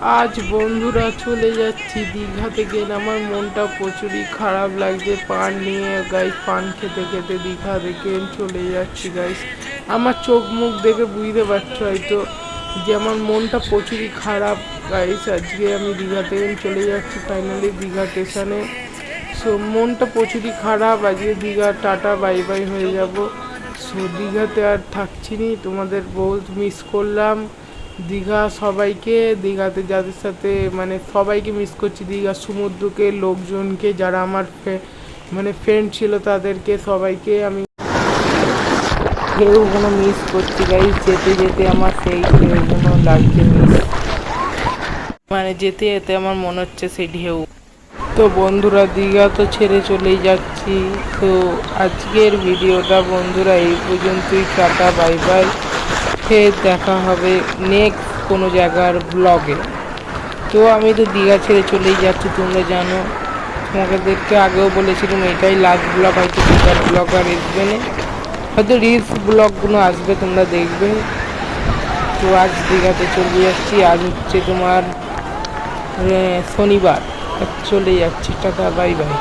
আজ বন্ধুরা চলে যাচ্ছি দীঘা থেকে আমার মনটা প্রচুরই খারাপ লাগছে। পান নিয়ে গাইস পান খেতে খেতে দীঘা থেকে চলে যাচ্ছি গাইস আমার চোখ মুখ দেখে বুঝতে পারছ হয়তো যে আমার মনটা প্রচুরই খারাপ গাইস আজকে আমি দীঘা থেকে চলে যাচ্ছি ফাইনালি দীঘা স্টেশনে সো মনটা প্রচুরই খারাপ। আজকে দীঘা, টাটা বাই বাই হয়ে যাব। সো দীঘাতে আর থাকছি নি, তোমাদের বহুত মিস করলাম। দীঘা সবাইকে দীঘাতে যাদের সাথে মানে সবাইকে মিস করছি। দীঘা সমুদ্রকে, লোকজনকে, যারা আমার মানে ফ্রেন্ড ছিল তাদেরকে সবাইকে আমি ঢেউগুলো মিস করছি গাইজ যেতে যেতে আমার সেই ঢেউগুলো লাগছে মিস মানে যেতে যেতে আমার মনে হচ্ছে সেই ঢেউ। তো বন্ধুরা, দীঘা তো ছেড়ে চলেই যাচ্ছি। তো আজকের ভিডিওটা বন্ধুরা এই পর্যন্তই। টাটা বাই বাই ফের দেখা হবে নেক্সট কোনো জায়গার ব্লগে তো আমি তো দীঘা ছেড়ে চলেই যাচ্ছি, তোমরা জানো। তোমাদেরকে আগেও বলেছিলাম, এটাই লাস্ট ব্লগ হয়তো দীঘার ব্লগ আর আসবে না। হয়তো রিলস ব্লগগুলো আসবে, তোমরা দেখবে। তো আজ দীঘাতে চলে যাচ্ছি, আজ হচ্ছে তোমার শনিবার। চলে যাচ্ছি, টাটা বাই বাই